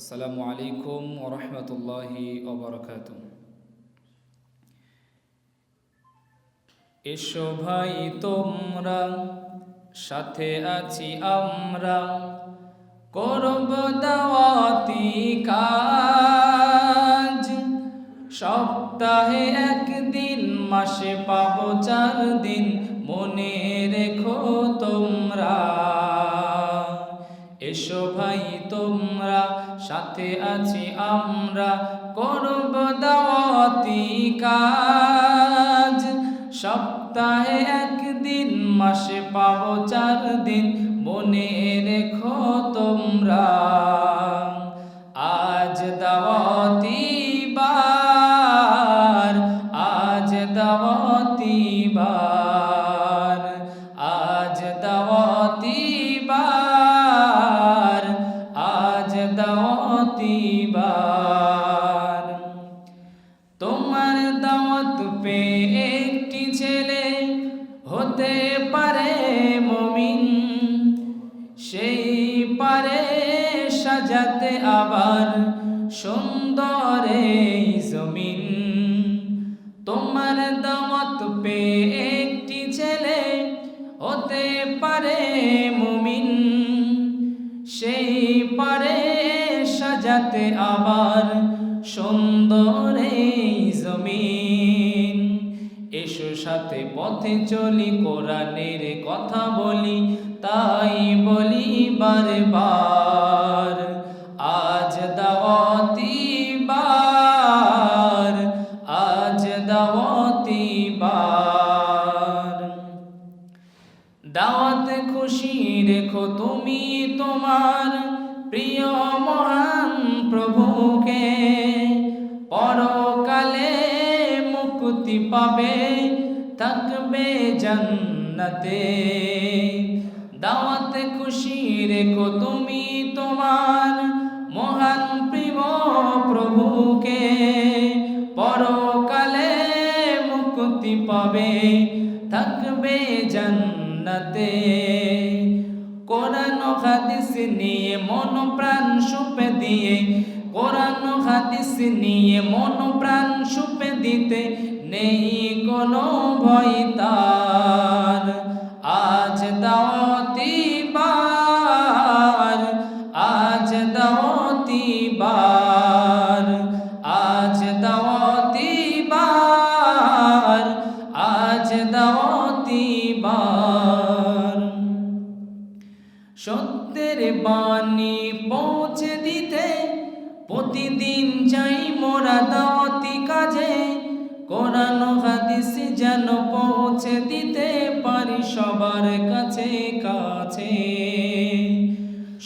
আসসালামু আলাইকুম ওরহমতুল্লাহি ওবরকাত এসো ভাই, তোমরা সাথে আছি আমরা। করব দাওয়াতি কাজ। সপ্তাহে একদিন, মাসে পাবো চার দিন। মনে রেখো তোমরা, সাথে আছি আমরা। করব দাওয়াতি কাজ। সপ্তাহে একদিন, মাসে পাবো চার দিন। মনে রেখো তোমরা। আজ দাওয়াতি বার, আজ দাওয়াতি বার। আজ দাওয়াতি তোমার দাওয়াত পে একটি ছেলে হতে পারে মমিন, সেই পারে সাজাতে আবার সুন্দর এই জমিন। তোমার দাওয়াত পে একটি ছেলে হতে পারে মুমিন সাজাতে আবার সুন্দর এই জমিন। এসো সাথে পথে চলি, কোরআনের কথা বলি, তাই বলি বারবার। আজ দাওয়াতি বার, আজ দাওয়াতি বার। দাওয়াত খুশি রেখো তুমি তোমার প্রিয় মহান প্রভুকে, পরকালে মুক্তি পাবে, থাকবে জান্নাতে। দাওয়াত খুশি রেখো তুমি তোমার মহান প্রিয় প্রভুকে, পরকালে মুক্তি পাবে, থাকবে জান্নাতে। কোরআন হাদিস নিয়ে মন প্রাণ সুপে দিয়ে, কোরআন হাদিস নিয়ে মন প্রাণ সুপে দিতে নেই কোনো ভয় তার। আজ দাওয়াতি সত্যের বাণী পৌঁছে দিতে, প্রতিদিন যাই মোরা দাওয়াতি কাজে। কোরআন হাদিস যেন পৌঁছে দিতে পারি সবার কাছে কাছে।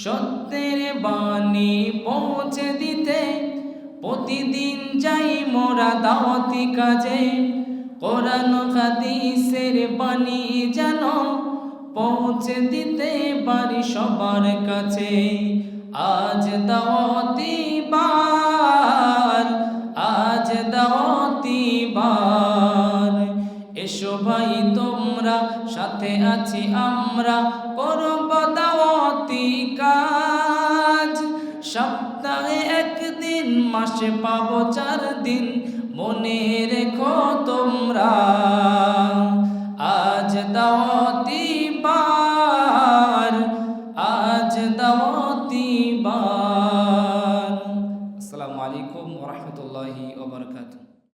সত্যের বাণী পৌঁছে দিতে, প্রতিদিন যাই মোরা দাওয়াতি কাজে। কোরআন হাদিসের বাণী যেন পৌঁছে দিতে পারি সবার কাছে। আজ দাওয়াতি বার, আজ দাওয়াতি বার। এসো ভাই, তোমরা সাথে আছি আমরা, করব দাওয়াতি কাজ। সপ্তাহে একদিন, মাসে পাবো চার দিন। মনে রেখো